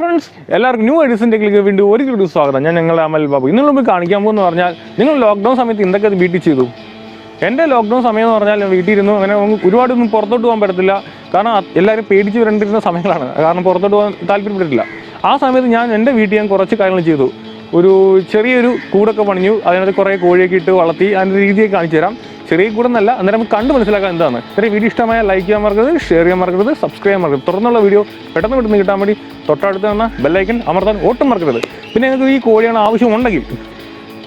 Friends എല്ലാവർക്കും new എഡിസിന്റെ click വീണ്ടും ഒരു കൂടി സ്വാഗതം. ഞാൻ ഞങ്ങളുടെ അമൽ ബാബു. ഇന്ന് മുമ്പ് കാണിക്കാൻ പോകുന്നു പറഞ്ഞാൽ നിങ്ങൾ ലോക്ക്ഡൗൺ സമയത്ത് എന്തൊക്കെ വീട്ടിൽ ചെയ്തു? എന്റെ ലോക്ക്ഡൗൺ സമയം എന്ന് പറഞ്ഞാൽ വീട്ടിൽ ഇരുന്നു. അങ്ങനെ ഒരുപാടൊന്നും പുറത്തോട്ട് പോകാൻ പറ്റത്തില്ല. കാരണം എല്ലാവരും പേടിച്ച് വരണ്ടിരുന്ന സമയങ്ങളാണ്. കാരണം പുറത്തോട്ട് പോകാൻ താല്പര്യപ്പെട്ടിട്ടില്ല. ആ സമയത്ത് ഞാൻ എന്റെ വീട്ടിൽ ഞാൻ കുറച്ച് കാര്യങ്ങൾ ചെയ്തു. ഒരു ചെറിയൊരു കൂടൊക്കെ പണിഞ്ഞു. അതിനകത്ത് കുറേ കോഴിയൊക്കെ ഇട്ട് വളർത്തി അതിന്റെ രീതിയൊക്കെ കാണിച്ചു തരാം. ചെറിയ കൂടെന്നല്ല അന്നേരം കണ്ട് മനസ്സിലാക്കാൻ എന്താണ്. ചെറിയ വീഡിയോ ഇഷ്ടമായ ലൈക്ക് ചെയ്യാൻ മറക്കരുത് ഷെയർ ചെയ്യാൻ മറക്കരുത് സബ്സ്ക്രൈബ് ചെയ്യാൻ മറക്കരുത്. തുടർന്നുള്ള വീഡിയോ പെട്ടെന്ന് പെട്ടെന്ന് കിട്ടാൻ വേണ്ടി തൊട്ടടുത്ത് തന്ന ബെല്ലൈക്കൻ അമർത്താൻ ഒട്ടും മറക്കരുത്. പിന്നെ നിങ്ങൾക്ക് ഈ കോഴിയാണ് ആവശ്യമുണ്ടെങ്കിൽ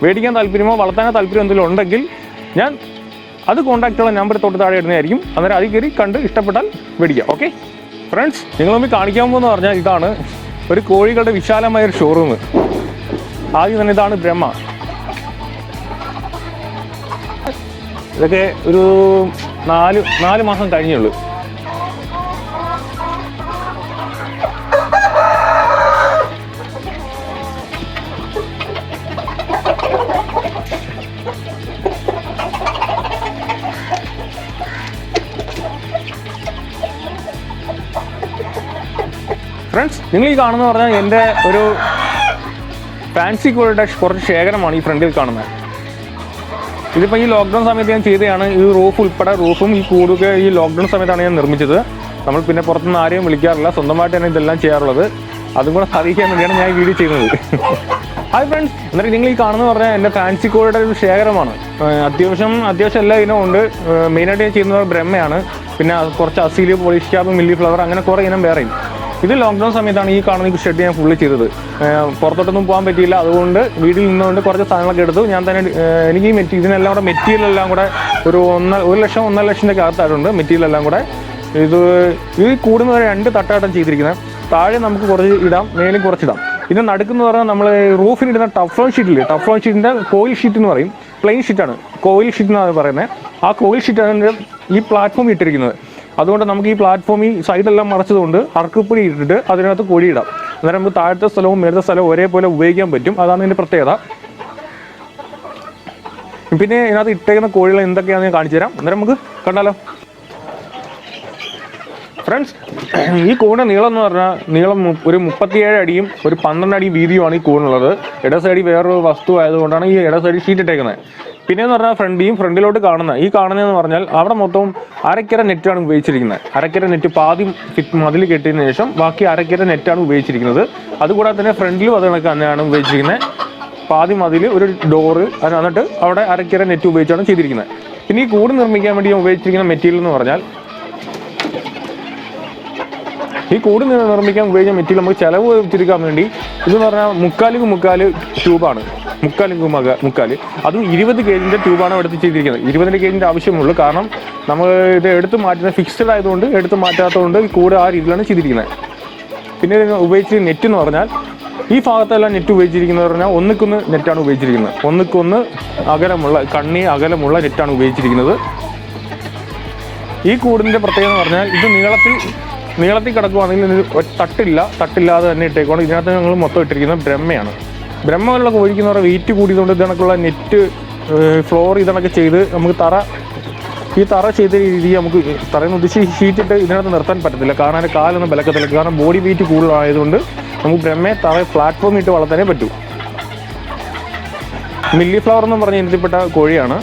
മേടിക്കാൻ താല്പര്യമോ വളർത്താൻ താല്പര്യം എന്തെങ്കിലും ഉണ്ടെങ്കിൽ ഞാൻ അത് ചെയ്യുന്ന നമ്പർ തൊട്ട് താഴെ ഇടുന്നതായിരിക്കും. അന്നേരം അതിൽ കയറി കണ്ട് ഇഷ്ടപ്പെട്ടാൽ മേടിക്കാം ഓക്കെ ഫ്രണ്ട്സ് നിങ്ങൾ തമ്മിൽ കാണിക്കാൻ പോകുന്ന പറഞ്ഞാൽ ഇതാണ് ഒരു കോഴികളുടെ വിശാലമായ ഒരു ഷോറൂം ആദ്യം തന്നെ ഇതാണ് ബ്രഹ്മ. ഇതൊക്കെ ഒരു നാല് നാല് മാസം കഴിഞ്ഞുള്ളൂ. ഫ്രണ്ട്സ് നിങ്ങൾ ഈ കാണുന്ന പറഞ്ഞാൽ എന്റെ ഒരു ഫാൻസി കോഴിയുടെ കുറച്ച് ശേഖരമാണ് ഈ ഫ്രണ്ടിൽ കാണുന്നത്. ഇതിപ്പോൾ ഈ ലോക്ക്ഡൗൺ സമയത്ത് ഞാൻ ചെയ്തതാണ് ഈ റൂഫ് ഉൾപ്പെടെ റൂഫും ഈ കൂടുക ഈ ലോക്ക്ഡൗൺ സമയത്താണ് ഞാൻ നിർമ്മിച്ചത്. നമ്മൾ പിന്നെ പുറത്തുനിന്ന് ആരെയും വിളിക്കാറില്ല സ്വന്തമായിട്ട് തന്നെ ഇതെല്ലാം ചെയ്യാറുള്ളത്. അതും കൂടെ സാധിക്കാൻ വേണ്ടിയാണ് ഞാൻ ഈ വീഡിയോ ചെയ്യുന്നത്. ഹായ് ഫ്രണ്ട്സ് എന്നിട്ട് നിങ്ങൾ ഈ കാണുന്ന പറഞ്ഞാൽ എന്റെ ഫാൻസി കോഴിയുടെ ഒരു ശേഖരമാണ്. അത്യാവശ്യം അത്യാവശ്യം എല്ലാ ഇനവും ഉണ്ട്. മെയിനായിട്ട് ഞാൻ ചെയ്യുന്നത് ബ്രഹ്മയാണ്. പിന്നെ കുറച്ച് അസീൽ പോളിഷ് ക്യാബ് മില്ലി ഫ്ലവർ അങ്ങനെ കുറേ ഇനം വേറെയും. ഇത് ലോക്ക്ഡൗൺ സമയത്താണ് ഈ കാണുന്ന ഷെഡ് ഞാൻ ഫുള്ള് ചെയ്തത്. പുറത്തോട്ടൊന്നും പോകാൻ പറ്റിയില്ല. അതുകൊണ്ട് വീട്ടിൽ നിന്നുകൊണ്ട് കുറച്ച് സാധനങ്ങളൊക്കെ എടുത്തു. ഞാൻ തന്നെ എനിക്ക് ഈ മെറ്റീരിയൽ ഇതിനെല്ലാം കൂടെ മെറ്റീരിയൽ എല്ലാം കൂടെ ഒരു ഒന്ന ഒരു ലക്ഷം ഒന്നര ലക്ഷത്തിന്റെ അകത്തായിട്ടുണ്ട് മെറ്റീരിയൽ എല്ലാം കൂടെ. ഇത് ഈ കൂടുന്ന വരെ രണ്ട് തട്ടാട്ടം ചെയ്തിരിക്കുന്നത് താഴെ നമുക്ക് കുറച്ച് ഇടാം മേലും കുറച്ചിടാം. ഇത് നടുക്കെന്ന് പറഞ്ഞാൽ നമ്മൾ റൂഫിന് ഇടുന്ന ടഫ്ലോൺ ഷീറ്റില്ലേ ടഫ്ലോൺ ഷീറ്റിന്റെ കോയിൽ ഷീറ്റ് എന്ന് പറയും. പ്ലെയിൻ ഷീറ്റാണ് കോയിൽ ഷീറ്റ് എന്നാണ് പറയുന്നത് ആ കോയിൽ ഷീറ്റാണ് ഈ പ്ലാറ്റ്ഫോം ഇട്ടിരിക്കുന്നത്. അതുകൊണ്ട് നമുക്ക് ഈ പ്ലാറ്റ്ഫോം ഈ സൈഡെല്ലാം മറച്ചതുകൊണ്ട് അറക്കുപ്പൊടി ഇട്ടിട്ട് അതിനകത്ത് കൊടിയിടാം. അന്നേരം നമുക്ക് താഴത്തെ സ്ഥലവും മേലത്തെ സ്ഥലവും ഒരേപോലെ ഉപയോഗിക്കാൻ പറ്റും. അതാണ് ഇതിന്റെ പ്രത്യേകത. പിന്നെ ഇതിനകത്ത് ഇട്ടേക്കുന്ന കോഴികൾ എന്തൊക്കെയാണെന്ന് ഞാൻ കാണിച്ചു തരാം. അന്നേരം നമുക്ക് കണ്ടാലോ? ഫ്രണ്ട്സ് ഈ കൂണ നീളം എന്ന് പറഞ്ഞാൽ നീളം ഒരു മുപ്പത്തിയേഴ് അടിയും ഒരു പന്ത്രണ്ട് അടി വീതിയുമാണ് ഈ കൂണുള്ളത് ഇട സൈഡിൽ വേറൊരു വസ്തു ആയതുകൊണ്ടാണ് ഈ ഇട സൈഡിൽ ഷീറ്റ് ഇട്ടേക്കുന്നത്. പിന്നെ എന്ന് പറഞ്ഞാൽ ഫ്രണ്ടിയും ഫ്രണ്ടിലോട്ട് കാണുന്നത്. ഈ കാണുന്നതെന്ന് പറഞ്ഞാൽ അവിടെ മൊത്തം അരക്കര നെറ്റാണ് ഉപയോഗിച്ചിരിക്കുന്നത്. അരക്കര നെറ്റ് പാതി മതിൽ കെട്ടിയതിന് ശേഷം ബാക്കി അരക്കര നെറ്റാണ് ഉപയോഗിച്ചിരിക്കുന്നത്. അതുകൂടാതെ തന്നെ ഫ്രണ്ടിലും അത് കണക്ക് തന്നെയാണ് ഉപയോഗിച്ചിരിക്കുന്നത്. പാതി മതിൽ ഒരു ഡോറ് എന്നിട്ട് അവിടെ അരക്കര നെറ്റ് ഉപയോഗിച്ചാണ് ചെയ്തിരിക്കുന്നത്. പിന്നെ ഈ കൂട് നിർമ്മിക്കാൻ വേണ്ടി ഉപയോഗിച്ചിരിക്കുന്ന മെറ്റീരിയൽ എന്ന് പറഞ്ഞാൽ ഈ കൂട് നിർമ്മിക്കാൻ ഉപയോഗിച്ച മെറ്റീരിയൽ നമുക്ക് ചിലവ് ചുരുക്കാൻ വേണ്ടി ഇതെന്ന് പറഞ്ഞാൽ മുക്കാലിക്ക് മുക്കാൽ ട്യൂബാണ്. മുക്കാലിക്ക് മക മുക്കാൽ അതും ഇരുപത് കേജിന്റെ ട്യൂബാണ് എടുത്ത് ചെയ്തിരിക്കുന്നത്. ഇരുപതിന്റെ കേജിന്റെ ആവശ്യമുള്ളൂ. കാരണം നമ്മൾ ഇത് എടുത്ത് മാറ്റുന്ന ഫിക്സ്ഡ് ആയതുകൊണ്ട് എടുത്ത് മാറ്റാത്തതുകൊണ്ട് കൂടെ ആ രീതിയിലാണ് ചെയ്തിരിക്കുന്നത്. പിന്നെ ഉപയോഗിച്ച് നെറ്റ് എന്ന് പറഞ്ഞാൽ ഈ ഭാഗത്തെല്ലാം നെറ്റ് ഉപയോഗിച്ചിരിക്കുന്നത് പറഞ്ഞാൽ ഒന്നിക്കൊന്ന് നെറ്റാണ് ഉപയോഗിച്ചിരിക്കുന്നത്. ഒന്നിക്കൊന്ന് അകലമുള്ള കണ്ണി അകലമുള്ള നെറ്റാണ് ഉപയോഗിച്ചിരിക്കുന്നത്. ഈ കൂടിന്റെ പ്രത്യേകത എന്ന് പറഞ്ഞാൽ ഇത് നീളത്തിൽ നീളത്തിൽ കിടക്കുവാണെങ്കിൽ തട്ടില്ല തട്ടില്ലാതെ തന്നെ ഇട്ടേക്കുവാണ്. ഇതിനകത്ത് ഞങ്ങൾ മൊത്തം ഇട്ടിരിക്കുന്നത് ബ്രഹ്മയാണ്. ബ്രഹ്മകളിലൊക്കെ ഒഴിക്കുന്ന പറഞ്ഞാൽ വെയിറ്റ് കൂടിയതുകൊണ്ട് ഇതിനൊക്കെയുള്ള നെറ്റ് ഫ്ലോർ ഇതിനൊക്കെ ചെയ്ത് നമുക്ക് തറ ഈ തറ ചെയ്ത രീതി നമുക്ക് തറയിൽ ഉദ്ദേശിച്ച് ഷീറ്റ് ഇട്ട് ഇതിനകത്ത് നിർത്താൻ പറ്റത്തില്ല. കാരണം കാലൊന്നും ബലക്കത്തില്ല കാരണം ബോഡി വെയിറ്റ് കൂടുതലായതുകൊണ്ട് നമുക്ക് ബ്രഹ്മയെ തറ പ്ലാറ്റ്ഫോം ഇട്ട് വളർത്താനേ പറ്റൂ. മില്ലി ഫ്ലവർ എന്ന് പറഞ്ഞ ഇനത്തിൽപ്പെട്ട കോഴിയാണ്.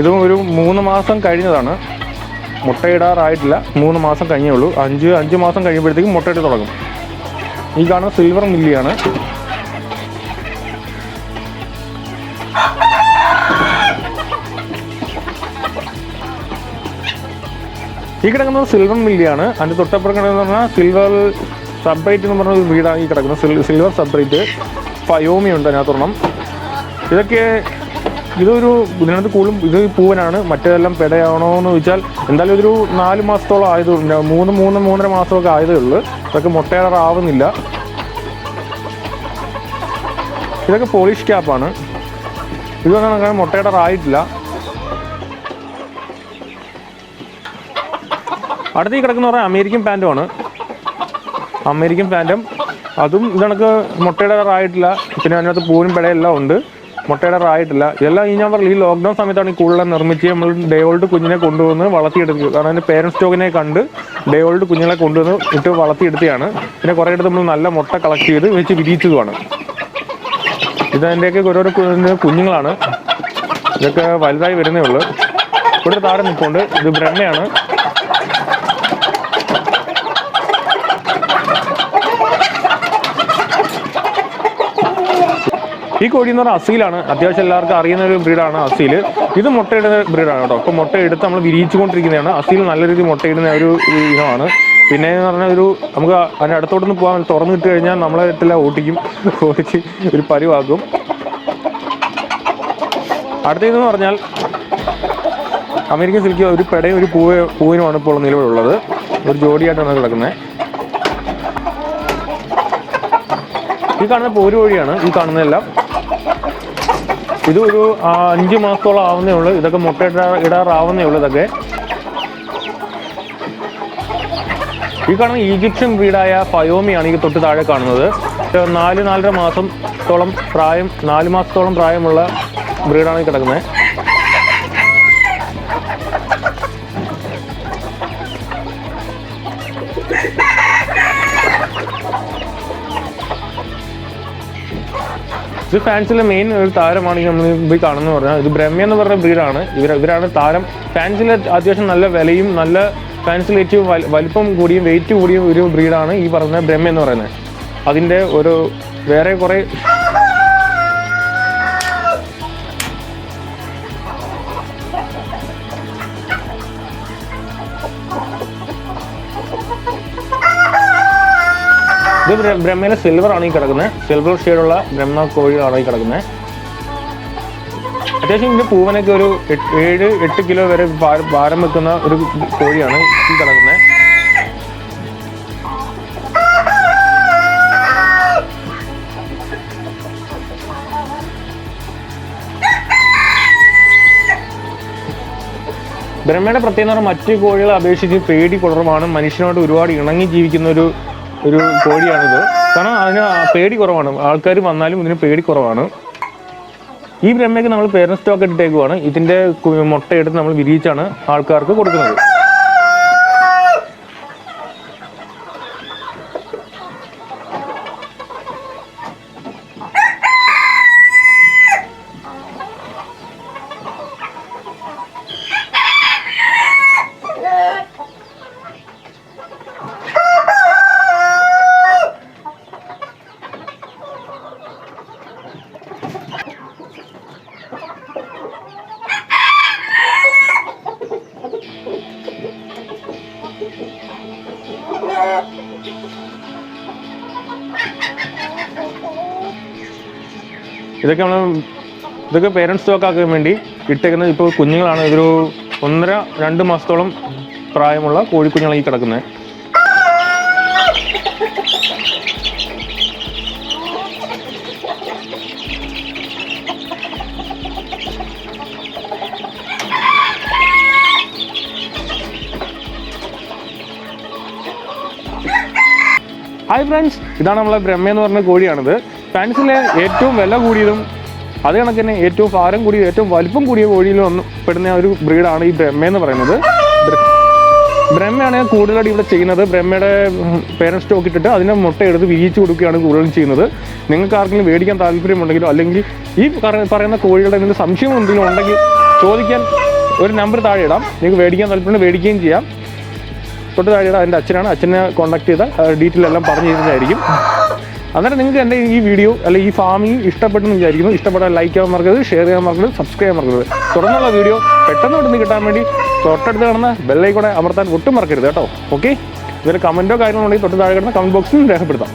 ഇതും ഒരു മൂന്ന് മാസം കഴിഞ്ഞതാണ്. മുട്ടയിടാറായിട്ടില്ല. മൂന്ന് മാസം കഴിഞ്ഞേ ഉള്ളൂ. അഞ്ച് അഞ്ച് മാസം കഴിയുമ്പോഴത്തേക്കും മുട്ടയിട്ട് തുടങ്ങും. ഈ കാണുന്ന സിൽവർ മില്ലിയാണ് ഈ കിടക്കുന്നത് സിൽവർ മില്ലിയാണ്. അതിന്റെ തൊട്ടപ്പുറം കിടക്കുന്നത് പറഞ്ഞാൽ സിൽവർ സെപ്പറേറ്റ് എന്ന് പറഞ്ഞ ഒരു വീടാണ് ഈ കിടക്കുന്നത്. സിൽ- സിൽവർ സെപ്പറേറ്റ് ഫയോമി ഉണ്ട് അതിനകത്തൊരെണ്ണം. ഇതൊക്കെ ഇതൊരു ഇതിനകത്ത് കൂടുതലും ഇത് പൂവനാണ്. മറ്റേതെല്ലാം പെടയാണോ എന്ന് ചോദിച്ചാൽ എന്തായാലും ഇതൊരു നാല് മാസത്തോളം ആയതുകൊണ്ട് മൂന്ന് മൂന്ന് മൂന്നര മാസമൊക്കെ ആയതേ ഉള്ളൂ. ഇതൊക്കെ മുട്ടയാറാവുന്നില്ല ഇതൊക്കെ പോളിഷ് ക്യാപ്പാണ് ഇതൊന്നും അങ്ങനെ മുട്ടയിടാറായിട്ടില്ല. അടുത്ത് ഈ കിടക്കുന്ന പറഞ്ഞാൽ അമേരിക്കൻ പാന്റുമാണ് അമേരിക്കൻ പാന്റും. അതും ഇതണക്ക് മുട്ടയുടെ റായിട്ടില്ല പിന്നെ അതിനകത്ത് പൂവിനും പിടയെല്ലാം ഉണ്ട്. മുട്ടയുടെ റായിട്ടില്ല ഇതെല്ലാം ഈ ഞാൻ പറഞ്ഞു ഈ ലോക്ക്ഡൗൺ സമയത്താണ് ഈ കൂടുതലും നിർമ്മിച്ച് നമ്മൾ ഡേ ഓൾഡ് കുഞ്ഞിനെ കൊണ്ടുവന്ന് വളർത്തിയെടുക്കുക കാരണം അതിന്റെ പേരൻസ് സ്റ്റോക്കിനെ കണ്ട് ഡേ ഓൾഡ് കുഞ്ഞുങ്ങളെ കൊണ്ടുവന്ന് ഇട്ട് വളർത്തിയെടുത്തതാണ്. പിന്നെ കുറേ ഇടത്ത് നമ്മൾ നല്ല മുട്ട കളക്ട് ചെയ്ത് വെച്ച് വിരിയിച്ചതുമാണ്. ഇതതിന്റെയൊക്കെ ഓരോരോ കുഞ്ഞുങ്ങളാണ്. ഇതൊക്കെ വലുതായി വരുന്നേ ഉള്ളൂ. ഇവിടെ താരം നിൽപ്പുണ്ട്. ഇത് ബ്രഹ്മയാണ് ഈ കോഴി എന്ന് പറഞ്ഞാൽ അസീലാണ്. അത്യാവശ്യം എല്ലാവർക്കും അറിയുന്ന ഒരു ബ്രീഡാണ് അസീൽ ഇത് മുട്ടയിടുന്ന ബ്രീഡാണ് കേട്ടോ. അപ്പോൾ മുട്ട എടുത്ത് നമ്മൾ വിരിയിച്ചുകൊണ്ടിരിക്കുന്നതാണ്. അസീൽ നല്ല രീതിയിൽ മുട്ടയിടുന്ന ഒരു ഒരു ഇനമാണ്. പിന്നെ എന്ന് പറഞ്ഞാൽ ഒരു നമുക്ക് അതിന്റെ അടുത്തോട്ടൊന്ന് പോകാൻ തുറന്നു കിട്ടി കഴിഞ്ഞാൽ നമ്മളെ ഇട്ടെല്ലാം ഓട്ടിക്കും ഓടിച്ച് ഒരു പരിവാക്കും. അടുത്തതെന്ന് പറഞ്ഞാൽ അമേരിക്കൻ സിൽക്ക് ഒരു പെടയും ഒരു പൂവ് പൂവിനുമാണ് ഇപ്പോൾ നിലവിലുള്ളത്. ഒരു ജോഡിയായിട്ടാണ് കിടക്കുന്നത് ഈ കാണുന്ന പോരു വഴിയാണ് ഈ കാണുന്നതെല്ലാം. ഇത് ഒരു അഞ്ച് മാസത്തോളം ആവുന്നേ ഉള്ളൂ. ഇതൊക്കെ മുട്ട ഇടാ ഇടാറാവുന്നേ ഉള്ളൂ ഇതൊക്കെ. ഈ കാണുന്ന ഈജിപ്ഷ്യൻ ബ്രീഡായ ഫയോമിയാണ് ഈ തൊട്ട് താഴെ കാണുന്നത്. നാല് നാലര മാസത്തോളം പ്രായം നാല് മാസത്തോളം പ്രായമുള്ള ബ്രീഡാണ് ഈ കിടക്കുന്നത്. ഇത് ഫാൻസിലെ മെയിൻ ഒരു താരമാണ് ഈ നമ്മൾ ഇപ്പോൾ കാണുന്നത് പറഞ്ഞാൽ ഇത് ബ്രഹ്മ എന്ന് പറഞ്ഞ ബ്രീഡാണ്. ഇവർ ഇവരാണ് താരം. ഫാൻസിൽ അത്യാവശ്യം നല്ല വിലയും നല്ല ഫാൻസിൽ ഏറ്റവും വലിപ്പം കൂടിയും വെയിറ്റ് കൂടിയും ഒരു ബ്രീഡാണ് ഈ പറഞ്ഞ ബ്രഹ്മ എന്ന് പറയുന്നത്. അതിന്റെ ഒരു വേറെ കുറേ ഇത് ബ്ര- ബ്രഹ്മയിലെ സിൽവർ ആണ് ഈ കിടക്കുന്നത്. സിൽവർ ഷെയ്ഡുള്ള ബ്രഹ്മ കോഴികളാണ് ഈ കിടക്കുന്നത്. അത്യാവശ്യം ഇതിന്റെ പൂവനൊക്കെ ഒരു ഏഴ് എട്ട് കിലോ വരെ ഭാരം വെക്കുന്ന ഒരു കോഴിയാണ് ഈ കിടക്കുന്നത്. ബ്രഹ്മയുടെ പ്രത്യേകത മറ്റു കോഴികളെ അപേക്ഷിച്ച് പേടി കുറവാണ് മനുഷ്യനോട് ഒരുപാട് ഇണങ്ങി ജീവിക്കുന്ന ഒരു ഒരു കോഴിയാണിത് കാരണം അതിന് പേടി കുറവാണ്. ആൾക്കാർ വന്നാലും ഇതിന് പേടി കുറവാണ്. ഈ ബ്രഹ്മയ്ക്ക് നമ്മൾ പേരൻസ് സ്റ്റോക്ക് ഇട്ടേക്കുവാണ്. ഇതിന്റെ മുട്ടയെടുത്ത് നമ്മൾ വിരിയിച്ചാണ് ആൾക്കാർക്ക് കൊടുക്കുന്നത്. ഇതൊക്കെ നമ്മൾ ഇതൊക്കെ പേരൻസ് സ്റ്റോക്ക് ആക്കാൻ വേണ്ടി ഇട്ടേക്കുന്നത് ഇപ്പോൾ കുഞ്ഞുങ്ങളാണ്. ഇതൊരു ഒന്നര രണ്ട് മാസത്തോളം പ്രായമുള്ള കോഴിക്കുഞ്ഞുങ്ങളാണ് ഈ കിടക്കുന്നത്. ഹായ് ഫ്രണ്ട്സ് ഇതാണ് നമ്മളെ ബ്രഹ്മ എന്ന് പറഞ്ഞ കോഴിയാണിത്. ഫാൻസിലെ ഏറ്റവും വില കൂടിയതും അത് കണക്ക് തന്നെ ഏറ്റവും ഭാരം കൂടിയ ഏറ്റവും വലിപ്പം കൂടിയ കോഴിയിൽ ഒന്ന് പെടുന്ന ഒരു ബ്രീഡാണ് ഈ ബ്രഹ്മ എന്ന് പറയുന്നത്. ബ്ര- ബ്രഹ്മയാണ് കൂടുതലായിട്ട് ഇവിടെ ചെയ്യുന്നത്. ബ്രഹ്മയുടെ പേരൻസ് സ്റ്റോക്ക് ഇട്ടിട്ട് അതിനെ മുട്ട എടുത്ത് വിരിയിച്ചു കൊടുക്കുകയാണ് കൂടുതലും ചെയ്യുന്നത്. നിങ്ങൾക്ക് ആർക്കെങ്കിലും മേടിക്കാൻ താല്പര്യമുണ്ടെങ്കിലോ അല്ലെങ്കിൽ ഈ പറയുന്ന കോഴികളുടെ എന്തെങ്കിലും സംശയം എന്തെങ്കിലും ഉണ്ടെങ്കിൽ ചോദിക്കാൻ ഒരു നമ്പർ താഴെ ഇടാം. നിങ്ങൾക്ക് മേടിക്കാൻ താല്പര്യം മേടിക്കുകയും ചെയ്യാം. തൊട്ട് താഴെ ഇടാം. എന്റെ അച്ഛനാണ്. അച്ഛനെ കോൺടാക്ട് ചെയ്താൽ ഡീറ്റെയിൽ എല്ലാം പറഞ്ഞു തരുന്നതായിരിക്കും. അന്നേരം നിങ്ങൾക്ക് എന്റെ ഈ വീഡിയോ അല്ലെങ്കിൽ ഈ ഫാമിംഗ് ഇഷ്ടപ്പെട്ടെന്ന് വിചാരിക്കുന്നു. ഇഷ്ടപ്പെട്ടാൽ ലൈക്ക് ചെയ്യാൻ മറക്കരുത് ഷെയർ ചെയ്യാൻ മറക്കരുത് സബ്സ്ക്രൈബ് ചെയ്യാൻ മറക്കരുത്. തുടർന്നുള്ള വീഡിയോ പെട്ടെന്ന് പെട്ടെന്ന് കിട്ടാൻ വേണ്ടി തൊട്ടടുത്ത് കിടന്ന ബെല്ലൈക്കൂടെ അമർത്താൻ ഒട്ടും മറക്കരുത് കേട്ടോ. ഓക്കെ ഇതിൽ കമന്റോ കാര്യങ്ങളോ ഉണ്ടെങ്കിൽ തൊട്ട് താഴെ കിടന്ന കമന്റ് ബോക്സിൽ രേഖപ്പെടുത്താം.